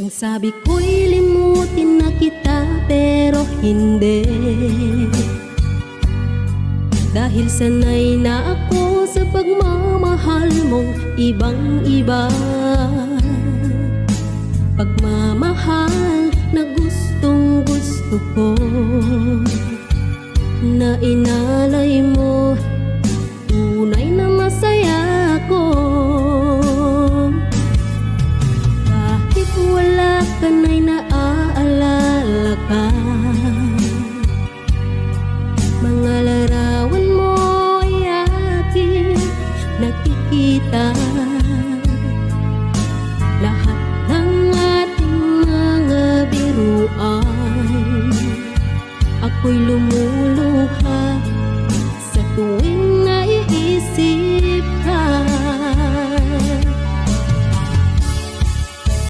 Ang sabi ko'y limutin na kita pero hindi. Dahil sanay na ako sa pagmamahal mong ibang iba Pagmamahal na gustong gusto ko. Na inalay kana'y naaalala pa Mga larawan mo ay aking nakikita. Lahat ng ating mga biruan Ako'y lumulukha